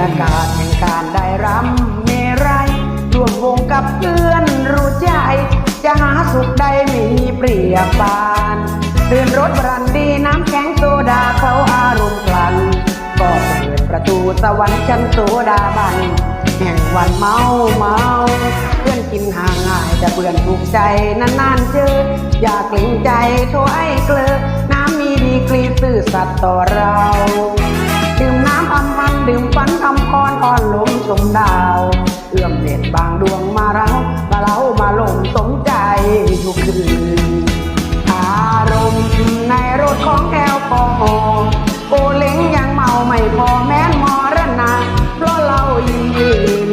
ยากาศแห่งการได้รำเมรัยร่วมวงกับเพื่อนรู้ใจ จะหาสุขใดมีเปรียบปานเรื่อนรถบรันดีน้ำแข็งโซดาเขาอารมณ์กลันก็เปิดประตูสวรรค์ชั้นโซดาบันแห่งวันเมาเมาเพื่อนกินห่างง่ายแต่เบื่อนถูกใจนานนานเจอ อย่าเกรงใจโทรไอ้เกลือน้ำมีดีกรีตื่อสัตว์ต่อเรา ดื่มน้ำอำพันดื่มฝันอำพรอ่อนลมชมดาว เอื้อมเด็ดบางดวงมาเรามาเล้ามาลงสมใจทุกคืน อารมณ์ในรถของแอลกอฮอล์โอเล้งยังเมาไม่พอแม้นมรณะเพราะเรายินยืน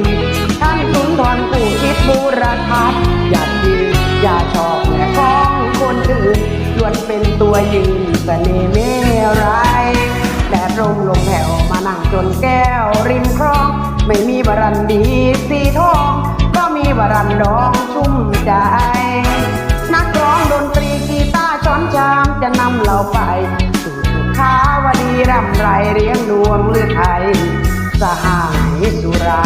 ท่านสุนทรผู้คิดบูรทัศอย่าดีอย่าชอบแม่ของคนอื่นล้วนเป็นตัวยืนเสน่ห์เมราย ร่มลมแผ่วมานั่งจนแก้วริมคลอง ไม่มีบรันดีสีทอง ก็มีบรันดองชุ่มใจ นักร้องดนตรีกีตาร์ช้อนชามจะนำเราไปสู่สุขาวดีร่ำไรเรียงดวงเลือไทยสหายสุรา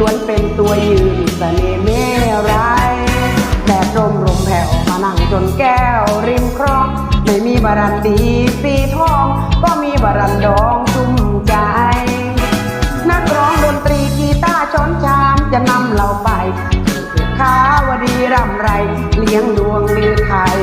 ล้วนเป็นตัวยืนเสน่ห์เมรายแดดร่มลมแผ่วมานั่งจนแก้วริมคลองไม่มีบารันดีสีทอง ก็มีบารันดองชุ่มใจ นักร้องดนตรีกีตาร์ช้อนชามจะนำเราไปสู่ขาวดีร่ำไร เลี้ยงดวงลือไทย